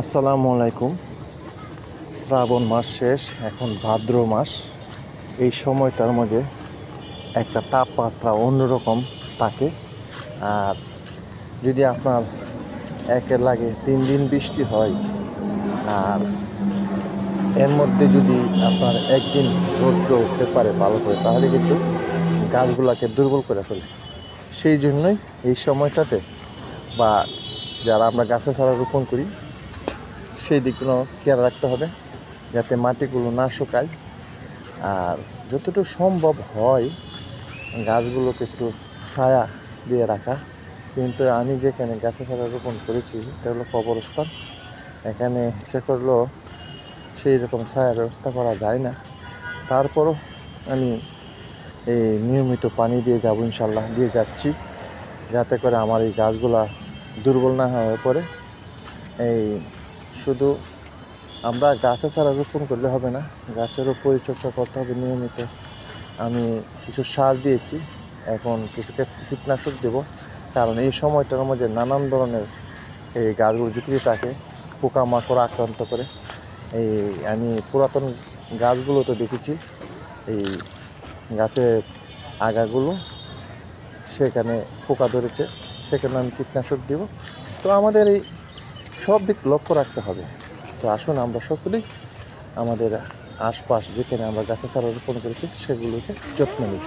আসসালামু আলাইকুম। শ্রাবণ মাস শেষ, এখন ভাদ্র মাস। এই সময়টার মধ্যে একটা তাপমাত্রা অন্যরকম থাকে। আর যদি আপনার একের লাগে তিন দিন বৃষ্টি হয়, আর এর মধ্যে যদি আপনার একদিন রৌদ্র উঠতে পারে ভালো করে, তাহলে কিন্তু গাছগুলোকে দুর্বল করে ফেলে। সেই জন্যই এই সময়টাতে বা যারা আমরা গাছের চারা রোপণ করি সেই দিকগুলো খেয়াল রাখতে হবে যাতে মাটিগুলো না শুকায়। আর যতটুকু সম্ভব হয় গাছগুলোকে একটু ছায়া দিয়ে রাখা। কিন্তু আমি যেখানে গাছের চারা রোপণ করেছি, এটা হলো কবরস্থান। এখানে ইচ্ছা করলেও সেই রকম ছায়ার ব্যবস্থা করা যায় না। তারপরও আমি এই নিয়মিত পানি দিয়ে যাব ইনশাল্লাহ, দিয়ে যাচ্ছি। যাতে করে আমার এই গাছগুলা দুর্বল না হয়ে পড়ে। এই শুধু আমরা গাছে ছাড়া রোপণ করলে হবে না, গাছেরও পরিচর্যা করতে হবে নিয়মিত। আমি কিছু সার দিয়েছি, এখন কিছু কীটনাশক দেব, কারণ এই সময়টার মধ্যে নানান ধরনের এই গাছগুলো ঝুঁকি থাকে, পোকামাকড় আক্রান্ত করে। এই আমি পুরাতন গাছগুলো তো দেখেছি, এই গাছের আগাগুলো সেখানে পোকা ধরেছে, সেখানে আমি কীটনাশক দেব। তো আমাদের এই সব দিক লক্ষ্য রাখতে হবে। তো আসুন আমরা সকলেই আমাদের আশপাশ যেখানে আমরা গাছের চারা রোপণ করেছি, সেগুলোকে যত্ন নিই।